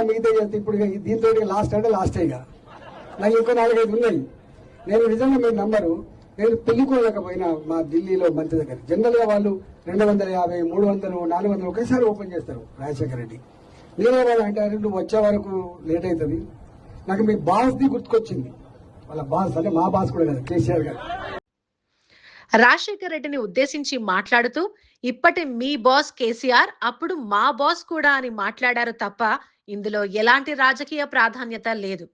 మిగతా చేస్తే ఇప్పుడు దీంతో లాస్ట్ అంటే లాస్ట్ ఇక. నాకు ఇంకో నాలుగైదు ఉన్నాయి. నేను నిజంగా మీరు నంబరు నేను పెళ్ళికోలేకపోయినా మా ఢిల్లీలో మంత్రి దగ్గర. జనరల్గా వాళ్ళు రెండు వందల యాభై మూడు వందలు నాలుగు వందలు ఒకేసారి ఓపెన్ చేస్తారు రాజశేఖర రెడ్డి. నేనేమన్నా అంటే నువ్వు వచ్చే వరకు లేట్ అవుతుంది. నాకు మీ బాస్ది గుర్తుకొచ్చింది. వాళ్ళ బాస్ అంటే మా బాస్ కూడా కదా కేసీఆర్ గారు. రాజశేఖర రెడ్డిని ఉద్దేశించి మాట్లాడుతూ ఇప్పటి మీ బాస్ కేసీఆర్ అప్పుడు మా బాస్ కూడా అని మాట్లాడారు తప్ప ఇందులో ఎలాంటి రాజకీయ ప్రాధాన్యత లేదు.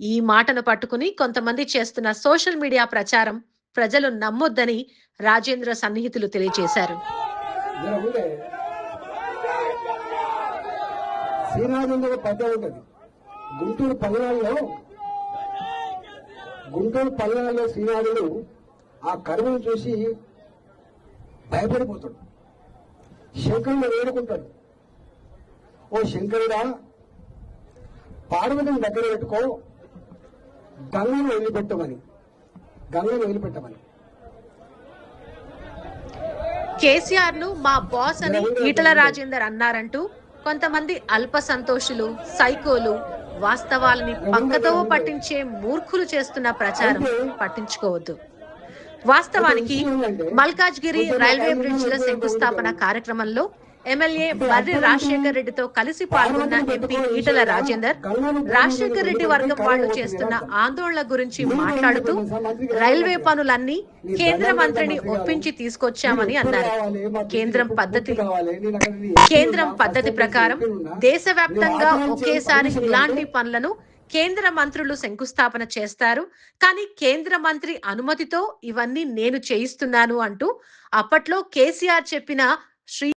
ఈ మాటను పట్టుకుని కొంతమంది చేస్తున్న సోషల్ మీడియా ప్రచారం ప్రజలు నమ్మొద్దని రాజేంద్ర సన్నిహితులు తెలియజేశారు. గుంటూరు పల్నాడులో గుంటూరు పల్నాడులో శ్రీనాథుడు ఆ కరువును చూసి భయపడిపోతాడు. శంకరుడు వేడుకుంటాడు. ఓ శంకరుడా పార్వతిని దగ్గర పెట్టుకో గంగను వదిలిపెట్టమని గంగను వదిలిపెట్టమని. కేసీఆర్ను మా బాస్ అని ఈటల రాజేందర్ అన్నారంటూ కొంతమంది అల్ప సంతోషులు సైకోలు వాస్తవాలని పక్కతో పట్టించే మూర్ఖులు చేస్తున్న ప్రచారం పట్టించుకోవద్దు. వాస్తవానికి మల్కాజ్గిరి రైల్వే బ్రిడ్జ్ ల శంకుస్థాపన కార్యక్రమంలో ఎమ్మెల్యే మర్రి రాజశేఖర్ రెడ్డితో కలిసి పాల్గొన్న ఎంపీ ఈటల రాజేందర్ రాజశేఖర్ రెడ్డి వర్గం వాళ్ళు చేస్తున్న ఆందోళన గురించి మాట్లాడుతూ రైల్వే పనులన్నీ కేంద్ర మంత్రిని ఒప్పించి తీసుకొచ్చామని అన్నారు. కేంద్రం పద్ధతి కేంద్రం పద్ధతి ప్రకారం దేశవ్యాప్తంగా ఒకేసారి ఇలాంటి పనులను కేంద్ర మంత్రులు శంకుస్థాపన చేస్తారు. కానీ కేంద్ర మంత్రి అనుమతితో ఇవన్నీ నేను చేయిస్తున్నాను అంటూ అప్పట్లో కేసీఆర్ చెప్పిన శ్రీ